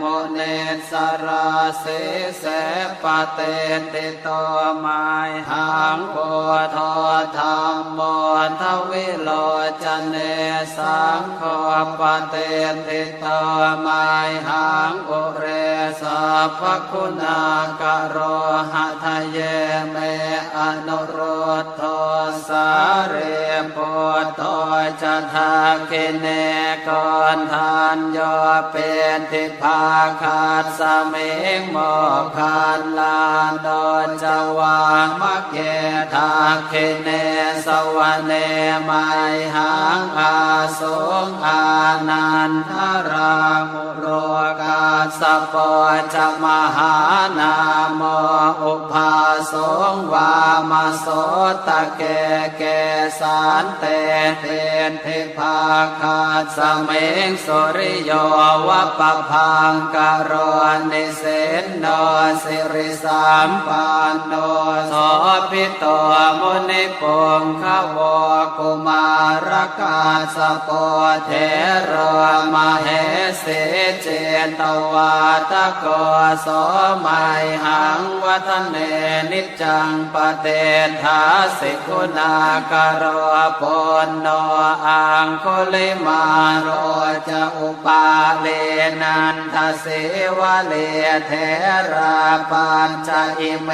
มเนสราเสเสปเตติโตมายหังโพธธรรมโมทวิโลจเนสังโฆปเตติโตมายหังอุเรสัพคุณากะโรหะทะเยเมอนุโรธโทสาเรโพโตจะทาคิเนกอนทานโยเป็นทิพาคาดสเมงโมคานลานดอนจวามะเกทาคิเนสวะเนไมหังอาสงอานันทรามุโรกาสปอจมหานามอุปาสงวามาโสตะเกเกสานเตเทนเทพาคาสเมงสุริโยวะปะพังกะโรนิเสนโนสิริสามปานโนโสพิโตมุนิปงขวกุมารกาสปเทโรมาเหสิ เจนตวาตะโกโสมัยหังวัฒเนนิจังปเตทาสิกุณากโรปนโนอังคุลิมาโรจะอุปาเลนันทเสวะเลเทราปัญจอิเม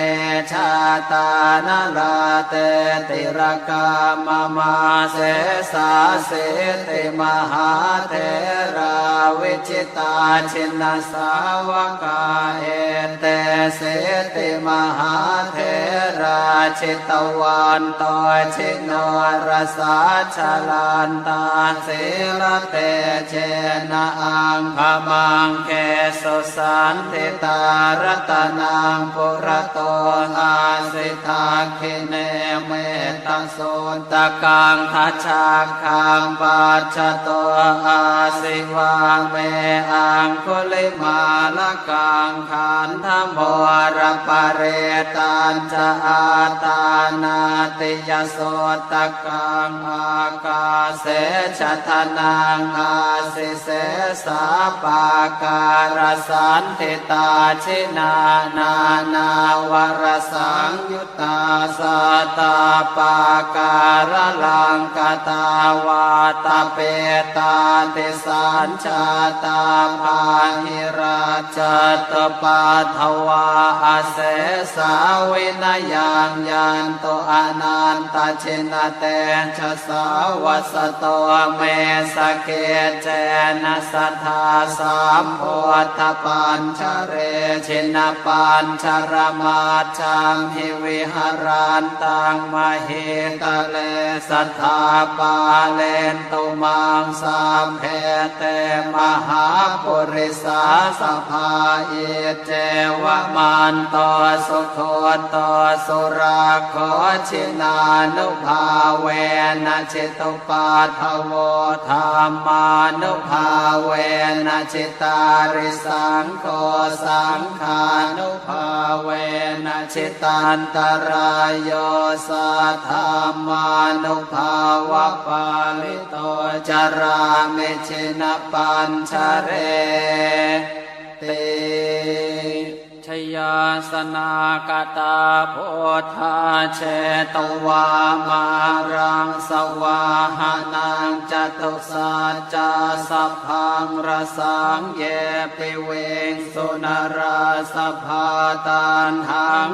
ชาตานลาเตติรกามมาเสสาเสติมหาเทราวิจิตาชินสาวกาเอเต เสติมหาเทราชิตวันตชิโนรสาชลันตาสิลเตเชนะอังพมังเกสุสันติตารตนังปุระโตอาสิทาคิเนเมตโสตะกังทัชาคังปัจจโตอาสิวาเมอังคุลิมาลกังขันธโมรปเรตันจอาตานาติยโสตกังอากาเสชะทนังอาสิเสสาปาการสันติตาชินานานาวรสังยุตตาสตาปาการลังกตาวาตาเปตาติสัญชาตาภาหิราชตปาทวาอาเสสาวินยังยันโตอนันตเชนเตชะสาวัสโตเมสเกเจนะสัทธาสามโพธปัญชเรชินปัญชรมาชังหิวิหารันตังมเหตเลสัทธาปาเลนตุมังสามเพเตมหาปุริสาสภาเอเจวมันตสุโคตสุราขอชินานุภาเวนะจิตุปาทโวธรรมานุภาเวนะจิตาริสังโฆสังขานุภาเวนะจิตันตรายโยสัทธามานุภาวะปาลิโตจรามิชินปัญชเรติ ยาสนากตาโพธาเชตวามารังสวาหานังจตุสัจาสัพพังรสังเยปิเวงสุนราสภาตันหัง